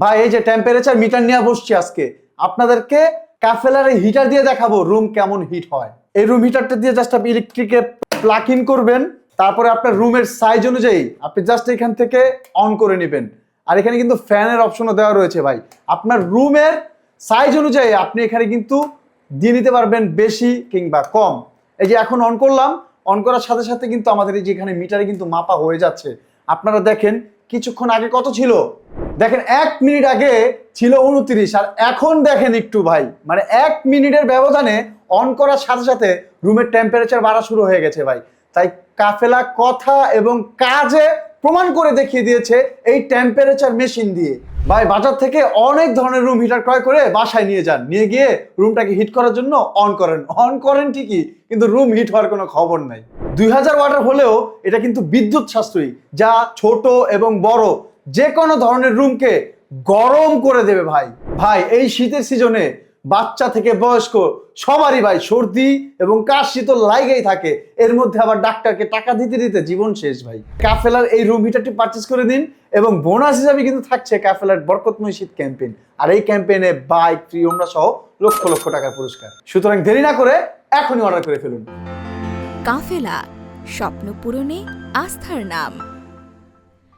ভাই, এই যে টেম্পারেচার মিটার নিয়ে বসছি আজকে। আপনাদেরকে কাফেলারে হিটার দিয়ে দেখাবো রুম কেমন হিট হয়। এই রুম হিটারটা দিয়ে জাস্ট আপনি ইলেকট্রিকে প্লাগ ইন করবেন, তারপরে আপনার রুমের সাইজ অনুযায়ী আপনি জাস্ট এখান থেকে অন করে নেবেন। আর এখানে কিন্তু ফ্যানের অপশনও দেওয়া রয়েছে ভাই। আপনার রুমের সাইজ অনুযায়ী আপনি এখানে কিন্তু দিয়ে নিতে পারবেন বেশি কিংবা কম। এই যে এখন অন করলাম অন করার সাথে সাথে কিন্তু আমাদের এই যে এখানে মিটারে কিন্তু মাপা হয়ে যাচ্ছে। আপনারা দেখেন, কিছুক্ষণ আগে কত ছিল? দেখেন, এক মিনিট আগে ছিল উনত্রিশ, আর এখন দেখেন একটু ভাই। মানে এক মিনিটের ব্যবধানে অন করার সাথে সাথে রুমের টেম্পারেচার বাড়া শুরু হয়ে গেছে ভাই। তাই কাফেলা কথা এবং কাজে প্রমাণ করে দেখিয়ে দিয়েছে এই টেম্পারেচার মেশিন দিয়ে। ভাই, বাজার থেকে অনেক ধরনের রুম হিটার ক্রয় করে বাসায় নিয়ে যান। নিয়ে গিয়ে রুমটাকে হিট করার জন্য অন করেন। অন করেন ঠিকই, কিন্তু রুম হিট হওয়ার কোনো খবর নাই। দুই হাজার ওয়াটার হলেও এটা কিন্তু বিদ্যুৎ সাশ্রয়ী, যা ছোট এবং বড়। যে কোনো ধরনের রুমকে গরম করে দেবে ভাই। ভাই, এই শীতের সিজনে বাচ্চা থেকে বয়স্ক সবারই ভাই সর্দি এবং কাশি তো লাইগেই থাকে। এর মধ্যে আবার ডাক্তারকে টাকা দিতে দিতে জীবন শেষ ভাই। কাফেলার এই রুম হিটারটি পারচেস করে দিন এবং বোনাস হিসাবে কিন্তু থাকছে কাফেলার বরকতময় শীত ক্যাম্পেইন আর এই ক্যাম্পেইনে বাইক ফ্রি ওমরা সহ লক্ষ লক্ষ টাকার পুরস্কার। সুতরাং দেরি না করে এখনই অর্ডার করে ফেলুন। কাফেলা, স্বপ্ন পূরণে আস্থার নাম।